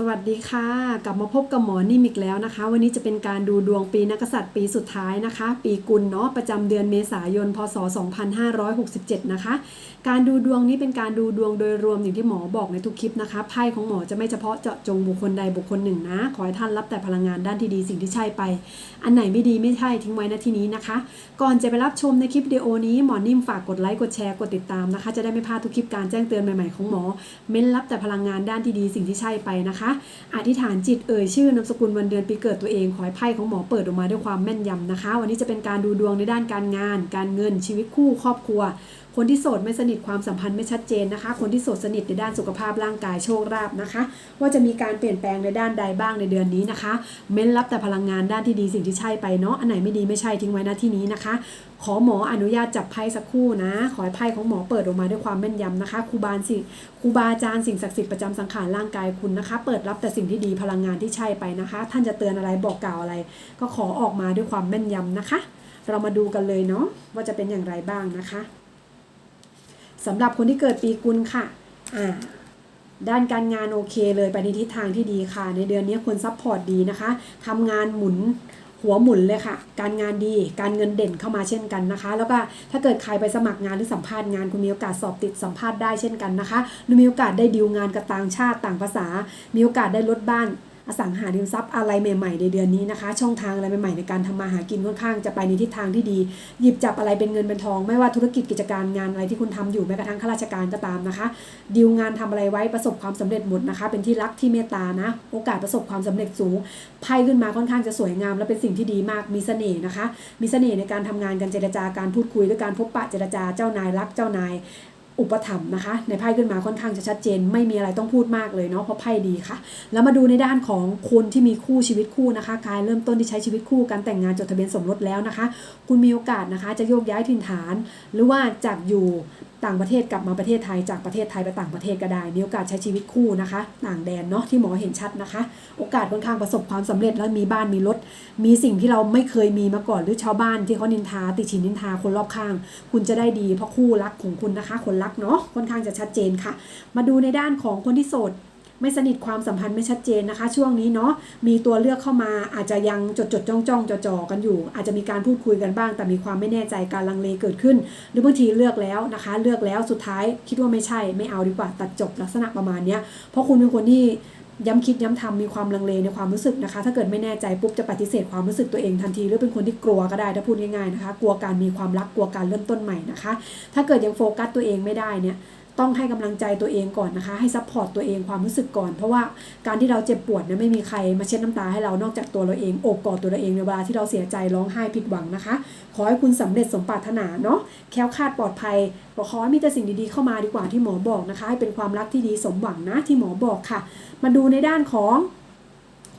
สวัสดีค่ะ กลับมาพบกับหมอนิ่มอีกแล้วนะคะ วันนี้จะเป็นการดูดวงปีนักษัตริย์ปีสุดท้ายนะคะ ปีกุลเนาะประจำเดือนเมษายนพศ 2567 นะคะ การดูดวงนี้เป็นการดูดวงโดยรวมอย่างที่หมอบอกในทุกคลิปนะคะไพ่ของหมอจะไม่เฉพาะเจาะจงบุคคลใดบุคคลหนึ่งนะ ขอให้ท่านรับแต่พลังงานด้านที่ดีสิ่งที่ใช่ไป อันไหนไม่ดีไม่ใช่ทิ้งไว้ณที่นี้นะคะ ก่อนจะไปรับชมในคลิปวิดีโอนี้หมอนิ่มฝากกดไลค์กดแชร์กดติดตามนะคะ จะได้ไม่พลาดทุกคลิปการแจ้งเตือนใหม่ๆของหมอ เม้นรับแต่พลังงานด้านที่ดีสิ่งที่ใช่ไปนะคะอธิษฐานจิตเอ่ยชื่อนามสกุลวันเดือนปีเกิดตัวเองขอให้ไพ่ของหมอเปิดออกมาด้วยความแม่นยำนะคะ วันนี้จะเป็นการดูดวงในด้านการงาน การเงินชีวิตคู่ครอบครัว คนที่โสดไม่สนิทความสัมพันธ์ไม่ชัดเจนนะคะ คนที่โสดสนิทในด้านสุขภาพร่างกายโชคลาภนะคะ ว่าจะมีการเปลี่ยนแปลงในด้านใดบ้างในเดือนนี้นะคะ เม้นรับแต่พลังงานด้านที่ดีสิ่งที่ใช่ไปเนาะอันไหนไม่ดีไม่ใช่ทิ้งไว้น้าที่นี้นะคะ ขอหมออนุญาตจับไพ่สักคู่นะ ขอให้ไพ่ของหมอเปิดออกมาด้วยความแม่นยำนะคะครูบาสิครูบาอาจารย์สิ่งศักดิ์สิทธิ์ประจำสังขารร่างกายคุณนะคะ เปิดรับแต่สิ่งที่ดีพลังงานที่ใช่ไปนะคะ ท่านจะเตือนอะไรบอกกล่าวอะไร ก็ขอออกมาด้วยความแม่นยำนะคะ เรามาดูกันเลยเนาะว่าจะเป็นอย่างไรบ้างนะคะ สำหรับคนที่เกิดปีกุลค่ะอ่าด้านการงานโอเคเลยไปในทิศทางที่ดีค่ะ ในเดือนนี้คนซัพพอร์ตดีนะคะทำงานหมุนหัวหมุนเลยค่ะ การงานดีการเงินเด่นเข้ามาเช่นกันนะคะ แล้วก็ถ้าเกิดใครไปสมัครงานหรือสัมภาษณ์งานคุณมีโอกาสสอบติดสัมภาษณ์ได้เช่นกันนะคะหรือมีโอกาสได้ดีลงานกับต่างชาติต่างภาษา มีโอกาสได้ลดบ้าน อสังหาริมทรัพย์อะไรใหม่ๆในเดือนนี้นะคะ ช่องทางอะไรใหม่ๆในการทำมาหากินค่อนข้างจะไปในทิศทางที่ดี หยิบจับอะไรเป็นเงินเป็นทอง ไม่ว่าธุรกิจกิจการงานอะไรที่คุณทำอยู่แม้กระทั่งข้าราชการก็ตามนะคะดีลงานทำอะไรไว้ประสบความสำเร็จหมดนะคะ เป็นที่รักที่เมตตานะ โอกาสประสบความสำเร็จสูงไพ่ขึ้นมาค่อนข้างจะสวยงาม และเป็นสิ่งที่ดีมากมีเสน่ห์นะคะ มีเสน่ห์ในการทำงานกันเจรจาการพูดคุยด้วยการพบปะเจรจาเจ้านายรักเจ้านาย อุปถัมภ์นะคะ ในไพ่ขึ้นมาค่อนข้างจะชัดเจน ไม่มีอะไรต้องพูดมากเลยเนาะเพราะไพ่ดีค่ะ แล้วมาดูในด้านของคนที่มีคู่ชีวิตคู่นะคะ การเริ่มต้นที่ใช้ชีวิตคู่การแต่งงานจดทะเบียนสมรสแล้วนะคะ คุณมีโอกาสนะคะ จะโยกย้ายถิ่นฐาน หรือว่าจากอยู่ ต่างประเทศกลับมาประเทศไทยจากประเทศไทยไปต่างประเทศก็ได้มีโอกาสใช้ชีวิตคู่นะคะ ต่างแดนเนาะที่หมอเห็นชัดนะคะ โอกาสค่อนข้างประสบความสำเร็จแล้วมีบ้านมีรถ มีสิ่งที่เราไม่เคยมีมาก่อนหรือชาวบ้านที่เขานินทา ติฉินนินทาคนรอบข้าง คุณจะได้ดีเพราะคู่รักของคุณนะคะ คนรักเนาะค่อนข้างจะชัดเจนค่ะ มาดูในด้านของคนที่โสด ไม่สนิทความสัมพันธ์ไม่ชัดเจนนะคะ ช่วงนี้เนาะมีตัวเลือกเข้ามาอาจจะยังจดจดจ้องจ้องจ่อจ่อกันอยู่ อาจจะมีการพูดคุยกันบ้าง แต่มีความไม่แน่ใจการลังเลเกิดขึ้น หรือบางทีเลือกแล้วนะคะ เลือกแล้วสุดท้ายคิดว่าไม่ใช่ไม่เอาดีกว่าตัดจบลักษณะประมาณนี้เพราะคุณเป็นคนที่ย้ำคิดย้ำทำมีความลังเลในความรู้สึกนะคะ ถ้าเกิดไม่แน่ใจปุ๊บจะปฏิเสธความรู้สึกตัวเองทันที หรือเป็นคนที่กลัวก็ได้ถ้าพูดง่ายๆนะคะ กลัวการมีความรักกลัวการเริ่มต้นใหม่นะคะ ถ้าเกิดยังโฟกัสตัวเองไม่ได้เนี่ย ต้องให้กำลังใจตัวเองก่อนนะคะ ให้ซัพพอร์ตตัวเองความรู้สึกก่อน เพราะว่าการที่เราเจ็บปวดเนี่ยไม่มีใครมาเช็ดน้ำตาให้เรานอกจากตัวเราเองโอบกอดตัวเราเองในเวลาที่เราเสียใจร้องไห้ผิดหวังนะคะ ขอให้คุณสำเร็จสมปรารถนาเนาะแค้วคาดปลอดภัยขอให้มีแต่สิ่งดีๆเข้ามาดีกว่าที่หมอบอกนะคะ ให้เป็นความรักที่ดีสมหวังนะที่หมอบอกค่ะ มาดูในด้านของ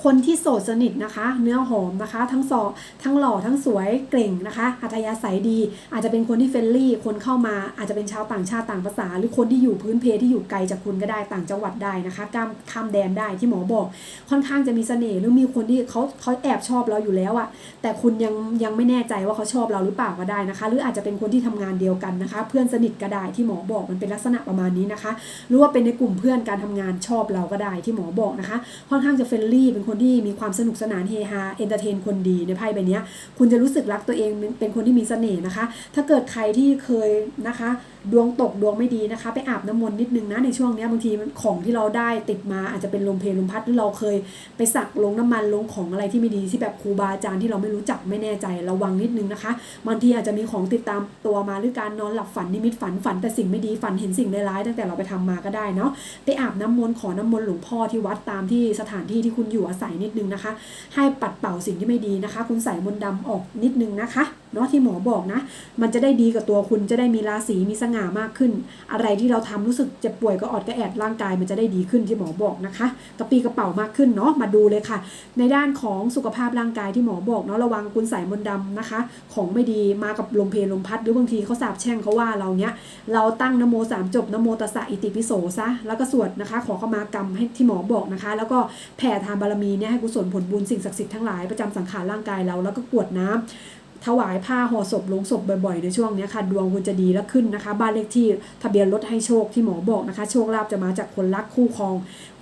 คนที่โสดสนิทนะคะ เนื้อหอมนะคะ ทั้งสอทั้งหล่อทั้งสวยเก่งนะคะ อัธยาศัยดี อาจจะเป็นคนที่เฟรนลี่ คนเข้ามาอาจจะเป็นชาวต่างชาติต่างภาษา หรือคนที่อยู่พื้นเพที่อยู่ไกลจากคุณก็ได้ต่างจังหวัดได้นะคะข้ามข้ามแดนได้ที่หมอบอก ค่อนข้างจะมีเสน่ห์หรือมีคนที่เขาเขาแอบชอบเราอยู่แล้วอะแต่คุณยังยังไม่แน่ใจว่าเขาชอบเราหรือเปล่าก็ได้นะคะ หรืออาจจะเป็นคนที่ทำงานเดียวกันนะคะ เพื่อนสนิทก็ได้ที่หมอบอกมันเป็นลักษณะประมาณนี้นะคะ หรือว่าเป็นในกลุ่มเพื่อนการทำงานชอบเราก็ได้ที่หมอบอกนะคะ ค่อนข้างจะเฟรนลี่เป็นคนที่มีความสนุกสนานเฮฮาเอนเตอร์เทนคนดีในไพ่ใบนี้คุณจะรู้สึกรักตัวเองเป็นคนที่มีเสน่ห์นะคะ ถ้าเกิดใครที่เคยนะคะ ดวงตกดวงไม่ดีนะคะ ไปอาบน้ำมนต์นิดนึงนะในช่วงนี้บางทีของที่เราได้ติดมาอาจจะเป็นลมเพลลมพัดหรือเราเคยไปสักลงน้ำมันลงของอะไรที่ไม่ดีที่แบบครูบาอาจารย์ที่เราไม่รู้จักไม่แน่ใจระวังนิดนึงนะคะบางทีอาจจะมีของติดตามตัวมาหรือการนอนหลับฝันนิมิตฝันฝันแต่สิ่งไม่ดีฝันเห็นสิ่งร้ายตั้งแต่เราไปทำมาก็ได้เนาะไปอาบน้ำมนต์ขอน้ำมนต์หลวงพ่อที่วัดตามที่สถานที่ที่คุณอยู่อาศัยนิดนึงนะคะ ให้ปัดเป่าสิ่งที่ไม่ดีนะคะ คุณใส่มนต์ดำออกนิดนึงนะคะเนาะที่หมอบอกนะ มันจะได้ดีกับตัวคุณจะได้มีราศีมีสง่ามากขึ้น อะไรที่เราทำรู้สึกเจ็บป่วยก็ออดก็แอดร่างกายมันจะได้ดีขึ้นที่หมอบอกนะคะกระปีกระเป๋ามากขึ้นเนาะมาดูเลยค่ะ ในด้านของสุขภาพร่างกายที่หมอบอกเนาะระวังคุณใส่มนต์ดำนะคะ ของไม่ดีมากับลมเพลลมพัดหรือบางทีเขาสาบแช่งเขาว่าเราเนี้ยเราตั้งนโมสามจบนโมตัสสะอิติปิโสซะแล้วก็สวดนะคะ ขอเข้ามากรรมให้ที่หมอบอกนะคะ แล้วก็แผ่ทานบารมีเนี่ยให้กุศลผลบุญสิ่งศักดิ์สิทธิ์ทั้งหลายประจำสังขารร่างกายเราแล้วก็กวดน้ำ ถวายผ้าห่อศพลงศพบ่อยๆ ในช่วงนี้ค่ะ ดวงคุณจะดีและขึ้นนะคะ บ้านเลขที่ทะเบียนรถให้โชคที่หมอบอกนะคะ โชคลาภจะมาจากคนรักคู่ครอง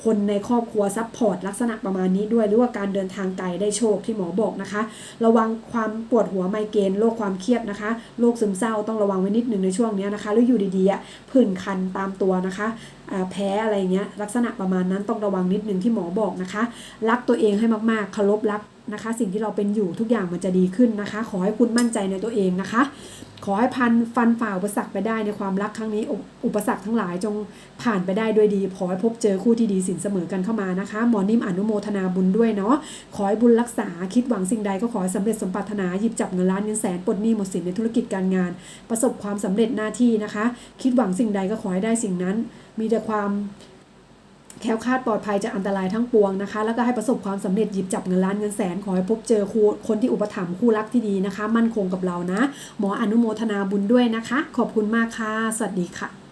คนในครอบครัวซัพพอร์ตลักษณะประมาณนี้ด้วยหรือว่าการเดินทางไกลได้โชคที่หมอบอกนะคะ ระวังความปวดหัวไมเกรนโรคความเครียดนะคะโรคซึมเศร้าต้องระวังไว้นิดหนึ่งในช่วงนี้นะคะหรืออยู่ดีๆผื่นคันตามตัวนะคะแพ้อะไรเงี้ยลักษณะประมาณนั้นต้องระวังนิดหนึ่งที่หมอบอกนะคะ รักตัวเองให้มากๆเคารพรัก นะคะ สิ่งที่เราเป็นอยู่ทุกอย่างมันจะดีขึ้นนะคะ ขอให้คุณมั่นใจในตัวเองนะคะ ขอให้พันฟันฝ่าอุปสรรคไปได้ในความรักครั้งนี้อุปสรรคทั้งหลายจงผ่านไปได้ด้วยดี ขอให้พบเจอคู่ที่ดีสินเสมอกันเข้ามานะคะหมอนิ่มอนุโมทนาบุญด้วยเนาะขอให้บุญรักษาคิดหวังสิ่งใดก็ขอให้สำเร็จสมปรารถนาหยิบจับเงินล้านเงินแสนปลดหนี้หมดสินในธุรกิจการงาน ประสบความสำเร็จหน้าที่นะคะ คิดหวังสิ่งใดก็ขอให้ได้สิ่งนั้น มีแต่ความ แคล้วคลาดปลอดภัยจากอันตรายทั้งปวงนะคะ แล้วก็ให้ประสบความสำเร็จหยิบจับเงินล้านเงินแสน ขอให้พบเจอคู่คนที่อุปถัมภ์คู่รักที่ดีนะคะ มั่นคงกับเรานะ หมออนุโมทนาบุญด้วยนะคะ ขอบคุณมากค่ะ สวัสดีค่ะ